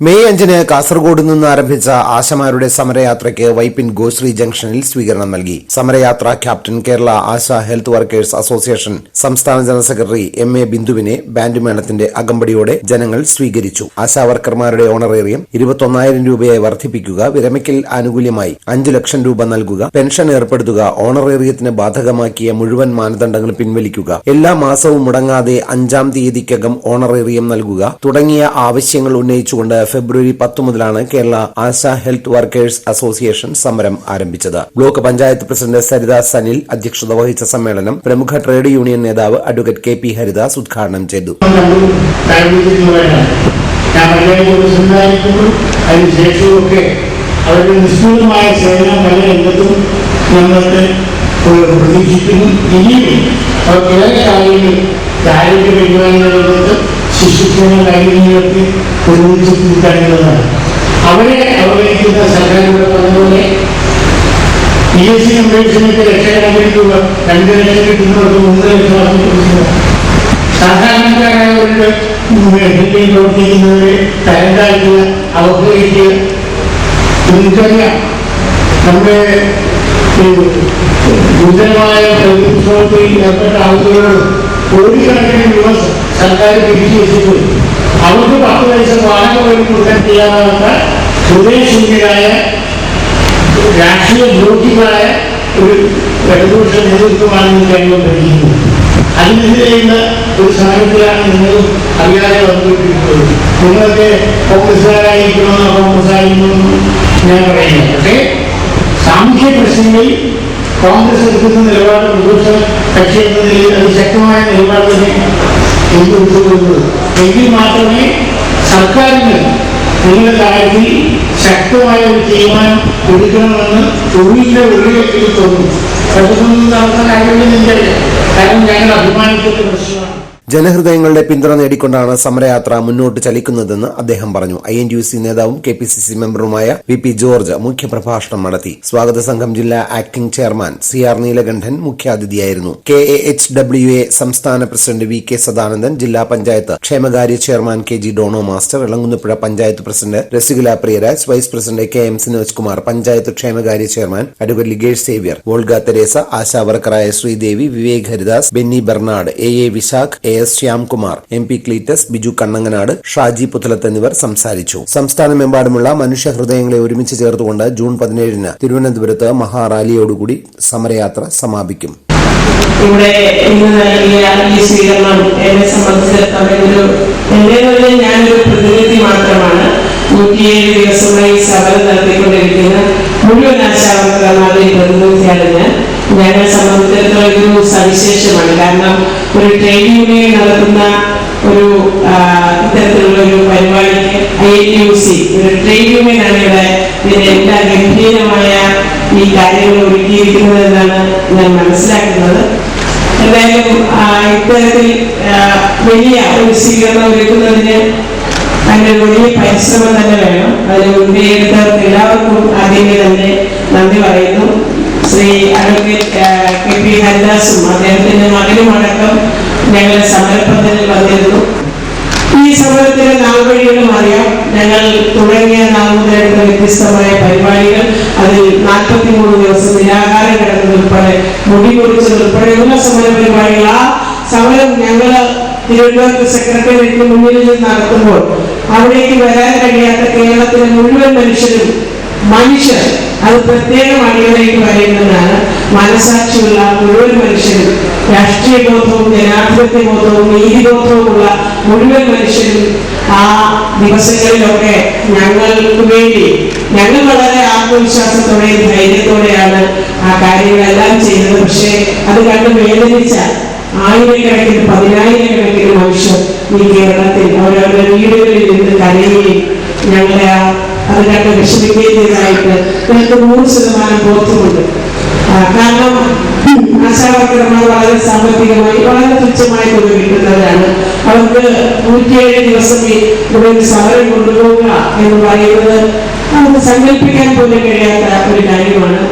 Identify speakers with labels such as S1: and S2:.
S1: May അഞ്ചിന് കാസർഗോഡ് നിന്ന് ആരംഭിച്ച ആശമാരുടെ സമരയാത്രയ്ക്ക് വൈപ്പിൻ ഗോശ്രീ ജംഗ്ഷനിൽ സ്വീകരണം നൽകി. സമരയാത്ര captain Kerala Asha health workers association സംസ്ഥാന ജനറൽ സെക്രട്ടറി എം എ ബിന്ദുവിനെ ബാൻഡ് മേളത്തിന്റെ അകമ്പടിയോടെ ജനങ്ങൾ സ്വീകരിച്ചു. ആശാ വർക്കർമാരുടെ ഓണറേറിയം ഇരുപത്തൊന്നായിരം രൂപയായി വർദ്ധിപ്പിക്കുക വിരമിക്കൽ ആനുകൂല്യമായി അഞ്ചു ലക്ഷം രൂപ നൽകുക പെൻഷൻ ഏർപ്പെടുത്തുക ഓണറേറിയത്തിന് ബാധകമാക്കിയ മുഴുവൻ മാനദണ്ഡങ്ങൾ പിൻവലിക്കുക എല്ലാ മാസവും മുടങ്ങാതെ അഞ്ചാം തീയതിക്കകം ഓണറേറിയം നൽകുക തുടങ്ങിയ ആവശ്യങ്ങൾ ഉന്നയിച്ചുകൊണ്ട് ഫെബ്രുവരി പത്ത് മുതലാണ് Kerala Asha health workers association സമരം ആരംഭിച്ചത്. ബ്ലോക്ക് പഞ്ചായത്ത് പ്രസിഡന്റ് സരിത സനിൽ അധ്യക്ഷത വഹിച്ച സമ്മേളനം പ്രമുഖ ട്രേഡ് യൂണിയൻ നേതാവ് അഡ്വക്കേറ്റ് കെ പി ഹരിദാസ് ഉദ്ഘാടനം ചെയ്തു.
S2: അവരുടെ നിസ്തുലമായ സേവനം പല രംഗത്തും ഞങ്ങൾക്ക് പ്രതീക്ഷിക്കുന്നു ഇനിയും അവർ കുറേ കാര്യങ്ങൾ ആരോഗ്യ പരിപാലന ശിശുക്ഷേമ കാര്യങ്ങളൊക്കെ ഒരുമിച്ച് കൂട്ടാനുള്ളതാണ്. അവരെ അവഗണിക്കുന്ന സർക്കാരിവിടെ പറഞ്ഞതുപോലെ പി എസ് സി അപേക്ഷണത്തെ ലക്ഷക്കണക്കിന് രൂപ രണ്ട് ലക്ഷം കിട്ടുന്നവർക്ക് മൂന്ന് ലക്ഷം കൊടുക്കുന്നു സാധാരണക്കാരായവരുടെ മേഖലയിൽ പ്രവർത്തിക്കുന്നവരെ തരംതാഴ്ത്തുക അവഹേളിക്കുക നിങ്ങൾക്കറിയാം നമ്മുടെ ഗുരുതരമായ പ്രകൃതി ഏർപ്പെട്ട ആളുകളോട് കോടിക്കണക്കിന് രൂപ സർക്കാർ പിരിച്ചു വെച്ചിട്ട് അവർക്ക് പത്ത് പൈസ വാടക പോലും കൊടുക്കാൻ തയ്യാറാകാത്ത ഹൃദയശൂന്യരായ രാഷ്ട്രീയ ദ്രോഹികളായ ഒരു ഇടതുപക്ഷ നേതൃത്വമാണ് ഈ കാര്യങ്ങൾ കഴിയുന്നത് അതിനെതിരെയുള്ള ഒരു സമരത്തിലാണ് നിങ്ങൾ അറിയാതെ വന്നുകൊണ്ടിരിക്കുന്നത് നിങ്ങളൊക്കെ കോൺഗ്രസ്സുകാരായിരിക്കണമെന്നോ കോൺഗ്രസ് ആയിരിക്കണമെന്നോ ഞാൻ പറയുന്നത് പക്ഷേ സാമൂഹ്യ പ്രശ്നങ്ങളിൽ കോൺഗ്രസ് എടുക്കുന്ന നിലപാട് പ്രതിപക്ഷ കക്ഷി എന്ന നിലയിൽ അതിശക്തമായ നിലപാട് തന്നെ എടുത്തുകൊള്ളുന്നത് എങ്കിൽ മാത്രമേ സർക്കാരിന് നിങ്ങളുടെ കാര്യത്തിൽ ശക്തമായ ഒരു തീരുമാനം എടുക്കണമെന്ന് ഉള്ളിലെ ഉള്ളിലേക്ക് തോന്നുന്നു. പ്രതിസന്ധി നടന്ന കാര്യമെന്ന് എനിക്കറിയാം കാരണം ഞങ്ങൾ അഭിമാനിക്കുന്ന പ്രശ്നമാണ്
S1: ജനഹൃദയങ്ങളുടെ പിന്തുണ നേടിക്കൊണ്ടാണ് സമരയാത്ര മുന്നോട്ട് ചലിക്കുന്നതെന്ന് അദ്ദേഹം പറഞ്ഞു. ഐ എൻ യു സി നേതാവും കെ പി സി സി മെമ്പറുമായ വി പി ജോർജ് മുഖ്യപ്രഭാഷണം നടത്തി. സ്വാഗത സംഘം ജില്ലാ acting chairman C R Neelakandan മുഖ്യാതിഥിയായിരുന്നു. K A H W A സംസ്ഥാന പ്രസിഡന്റ് വി കെ സദാനന്ദൻ ജില്ലാ പഞ്ചായത്ത് ക്ഷേമകാര്യ chairman K G Dono master Elamkunnapuzha panchayat president Rasikula Priyaraj vice president K M Sinoj Kumar panchayat ക്ഷേമകാര്യ chairman advocate Ligesh Xavier Volga Theresa ASHA വർക്കറായ Sreedevi Vivek Haridas Benny Bernard A A Vishakh A S Shyamkumar M P Cleetus Biju Kannanganad Shaji Puthalath എന്നിവർ സംസാരിച്ചു. സംസ്ഥാനമെമ്പാടുമുള്ള മനുഷ്യ ഹൃദയങ്ങളെ ഒരുമിച്ച് ചേർത്തുകൊണ്ട് June പതിനേഴിന് തിരുവനന്തപുരത്ത് മഹാറാലിയോടുകൂടി സമരയാത്ര സമാപിക്കും.
S3: ഇവിടെ ഇന്ന് ഈ സ്വീകരണം എന്നെ സംബന്ധിച്ചിടത്തോളം ഒരു ഞാനൊരു പ്രതിനിധി മാത്രമാണ്. നൂറ്റിയേഴ് ദിവസമായി സമരം നടത്തിക്കൊണ്ടിരിക്കുന്ന മുഴുവൻ ആശാവർക്കന്മാരുടെയും പ്രതിനിധിയാണ് ഞാൻ. ഞങ്ങളെ സംബന്ധിച്ചിടത്തോളം ഇതൊരു സവിശേഷമാണ്. കാരണം ഒരു ട്രേഡ് യൂണിയൻ നടത്തുന്ന ഒരു ഇത്തരത്തിലുള്ള ഒരു പരിപാടിക്ക് ഐ എൻ യു സി ഒരു ട്രേഡ് യൂണിയൻ ആണ് ഇവിടെ ഇതിന്റെ എല്ലാ ഗംഭീരമായ ഈ കാര്യങ്ങൾ ഒരുക്കിയിരിക്കുന്നത് എന്നാണ് ഞാൻ മനസ്സിലാക്കുന്നത്. എന്തായാലും ഇത്തരത്തിൽ വലിയ ഒരു സ്വീകരണം ഒരുക്കുന്നതിന് അതിന് വലിയ പരിശ്രമം തന്നെ വേണം. അതിന് മുൻകൈയെടുത്തവർക്ക് എല്ലാവർക്കും ആദ്യമേ തന്നെ നന്ദി പറയുന്നു. ശ്രീ അഡ്വക്കേറ്റ് കെ പി ഹരിദാസും അദ്ദേഹത്തിന്റെ മകനും അടക്കം ഞങ്ങൾ സമരപ്പന്തലിൽ വന്നിരുന്നു. ഈ സമരത്തിന് നാൾവഴികളും അറിയാം. ഞങ്ങൾ തുടങ്ങിയ നാൾ മുതലെടുത്ത വ്യത്യസ്തമായ പരിപാടികൾ. അതിൽ നാൽപ്പത്തി മൂന്ന് ദിവസം നിരാഹാരം കിടന്നത് ഉൾപ്പെടെ മുടി കുറിച്ചത് ഉൾപ്പെടെയുള്ള സമര പരിപാടികൾ. ആ സമരം ഞങ്ങൾ തിരുവനന്തപുരത്ത് സെക്രട്ടേറിയറ്റിന് മുന്നിൽ നടത്തുമ്പോൾ അവിടേക്ക് വരാൻ കഴിയാത്ത കേരളത്തിലെ മുഴുവൻ മനുഷ്യരും മനുഷ്യർ അത് പ്രത്യേകം അണികളിലേക്ക് പറയുന്നതാണ് മനസാക്ഷിയുള്ള മുഴുവൻ മനുഷ്യരും രാഷ്ട്രീയ ബോധവും ജനാധിപത്യ ബോധവും നീതിബോധവുമുള്ള മുഴുവൻ മനുഷ്യരും ആ ദിവസങ്ങളിലൊക്കെ ഞങ്ങൾക്ക് വേണ്ടി ഞങ്ങൾ വളരെ ആത്മവിശ്വാസത്തോടെയും ധൈര്യത്തോടെയാണ് ആ കാര്യങ്ങളെല്ലാം ചെയ്തത് പക്ഷേ അത് കണ്ട് വേദനിച്ച ആയിരക്കണക്കിന് പതിനായിരക്കണക്കിന് മനുഷ്യർ ഈ കേരളത്തിൽ അവരവരുടെ വീടുകളിൽ നിന്ന് കരയുകയും ഞങ്ങളെ ആ അത് വിഷമിക്കേണ്ടതായിട്ട് ഞങ്ങൾക്ക് നൂറ് ശതമാനം ബോധ്യമുണ്ട്. കാരണം ആശാവർക്കർമാർ വളരെ സാമ്പത്തികമായി വളരെ തുച്ഛമായ തുക കിട്ടുന്നവരാണ് അവർക്ക് നൂറ്റിയേഴ് ദിവസം ഒരു സമരം കൊണ്ടുപോകുക എന്ന് പറയുന്നത് നമുക്ക് സങ്കല്പിക്കാൻ പോലും കഴിയാത്ത ഒരു കാര്യമാണ്.